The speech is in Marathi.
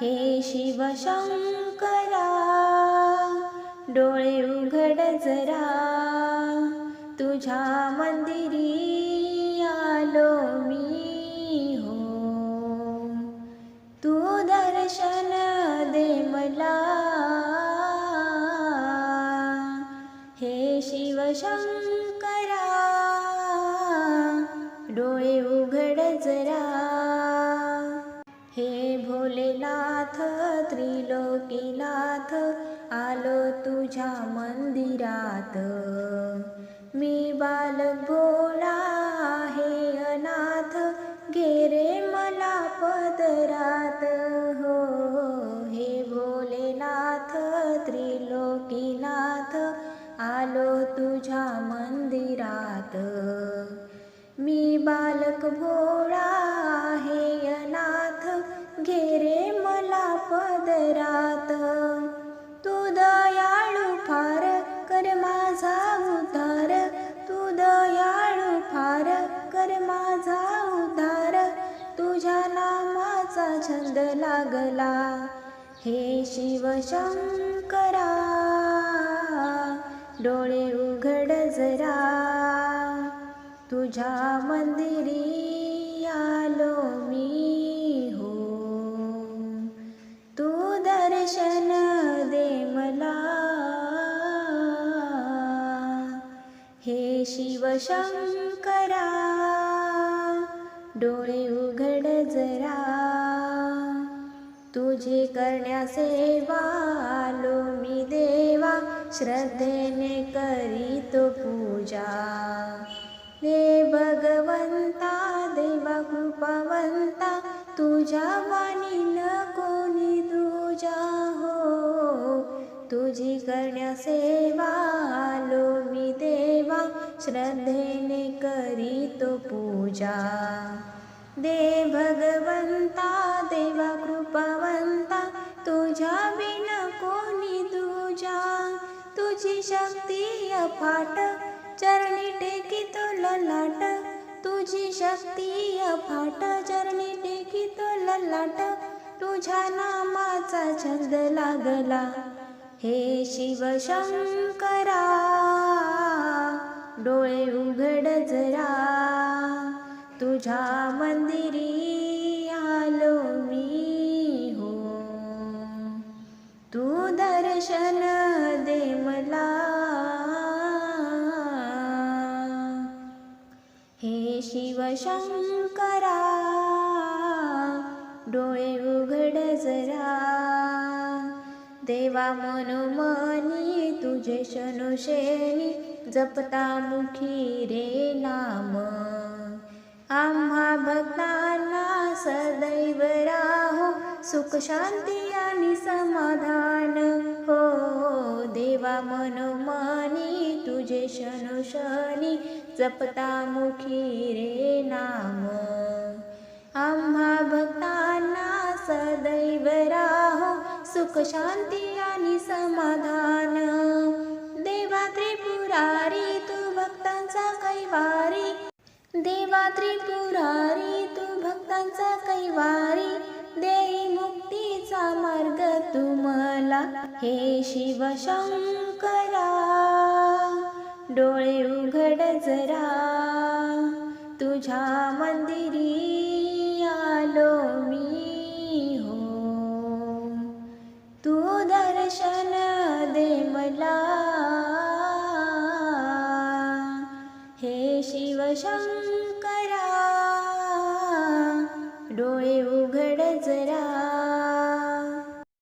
हे शिवशंकरा डोळे उघड जरा. तुझ्या मंदिरी आलो मी हो. तू दर्शन दे मला. हे शिवशंकरा भोलेनाथ त्रिलोकीनाथ आलो तुझ्या मंदिरात. मी बालक भोळा हे अनाथ घे मला पदरात. हो हे भोलेनाथ त्रिलोकीनाथ आलो तुझ्या मंदिरात. मी बालक भोळा तुझ्या नामाचा छंद लागला. हे शिवशंकरा डोळे उघड जरा. तुझ्या मंदिरी आलो मी हो. तू दर्शन दे मला. हे शिवशंकरा डोळे उघड जरा. तुझे आलो मी देवा. श्रद्धेने करीतो पूजा. हे भगवंता देवा कृपावंता तुझ्या वाणी श्रद्धेने करीतो पूजा। दे भगवंता देवा कृपावंता तुझ्या बिन कोणी तुझ्या तुझी शक्ती अफाट चरणी टेकी तो ललाट। तुझी शक्ती अफाट चरणी टेकी तो ललाट। तुझ्या नामाचा छंद लागला हे शिवशंकरा। डोळे उघड जरा. तुझ्या मंदिरी आलो मी हो. तू दर्शन दे मला. हे शिवशंकरा डोळे उघड जरा. देवा मनोमनी तुझे शनुशेनी जपता मुखी रे नाम। आम्हा भक्तांना सदैव राहो सुख शांती आणि समाधान। हो देवा मनोमनी तुझे शनुशनी जपता मुखी रे नाम। आम्हा भक्तांना सुख शांती आणि समाधान. देवा त्रिपुरारी तू भक्तांचा कैवारी. देवा त्रिपुरारी तू भक्तांचा कैवारी. देई मुक्तीचा मार्ग तुम्हाला हे शिवशंकरा डोळे उघड जरा तुझ्या मंदिरी आलो शिवशङ्करा। डोळे डोये